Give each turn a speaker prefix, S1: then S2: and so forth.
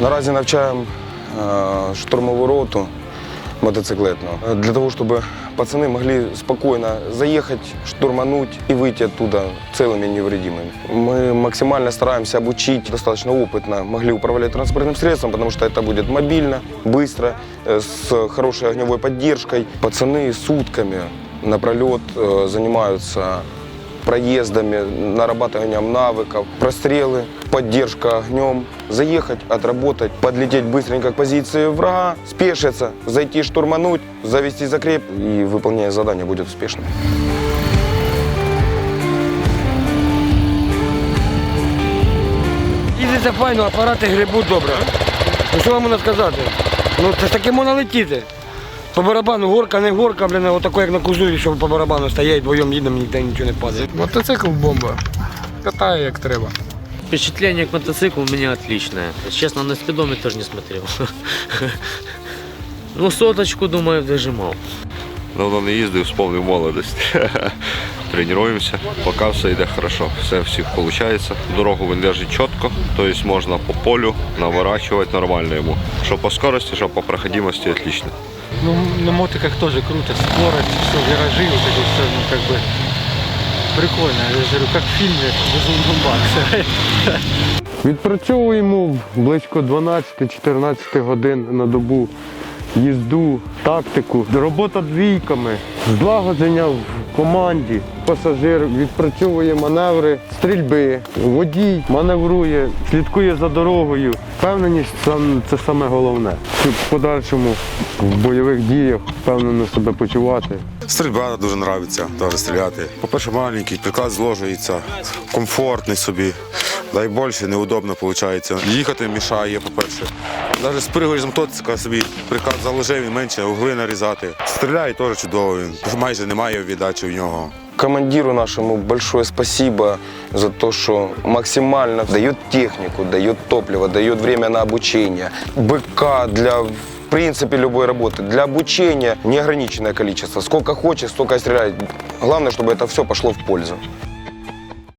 S1: Наразі навчаємо е, штурмову роту мотоциклетну е, для того, щоб пацани могли спокійно заїхати, штурмануть і вийти оттуда целыми и невредимыми. Мы максимально стараемся обучить достаточно опытно могли управлять транспортным средством, потому что это будет мобильно, быстро, э, с хорошей огневой поддержкой. Пацаны сутками напролет э, занимаются проездами, нарабатыванием навыков, прострелы, поддержка огнем, заехать, отработать, подлететь быстренько к позиции врага, спешиться, зайти штурмануть, завести закреп и выполнение задания будет успешным.
S2: Їздиться файно, апарати грибуть добре. Ну що вам можна сказати? Ну це ж таки можна летіти. По барабану горка, не горка, блін, отако як на кузові, що по барабану стоять, вдвоєм їдемо, ніде нічого не падає.
S3: Мотоцикл бомба. Катає як треба.
S4: Впечатление к мотоциклу у меня отличное. Честно, на спидометр не смотрел. Ну, соточку, думаю, дожимал.
S5: Давно не їздив, вспомнив молодість. Тренуємося, поки все йде хорошо. Все всіх виходить. Дорогу він держить чітко, тобто можна по полю наворачувати нормально йому. Що по скорості, що по проходимості отлично.
S3: Ну, на мотиках тоже круто. Скорость, все, виражи, вот это все, ну, как бы прикольно. Я же говорю, как в фильме «Безумный Макс».
S6: Відпрацьовуємо близько 12-14 годин на добу їзду, тактику, робота двійками, злагодження в команді. Пасажир відпрацьовує маневри стрільби, водій маневрує, слідкує за дорогою. Впевненість це саме головне, щоб в подальшому в бойових діях впевнено себе почувати.
S7: Стрільба дуже подобається, стріляти. По-перше, маленький, приклад зложується, комфортний собі. Дай більше, неудобно виходить. Їхати мішає, по-перше. Навіть спригуєш з мотоцикла собі, приказ заложив і менше, угли нарізати. Стріляє теж чудово, він майже немає віддачі в нього.
S1: Командиру нашему большое спасибо за то, что максимально дает технику, дает топливо, дает время на обучение. БК для в принципе любой работы. Для обучения неограниченное количество. Сколько хочешь, столько и стреляй. Главное, чтобы это все пошло в пользу.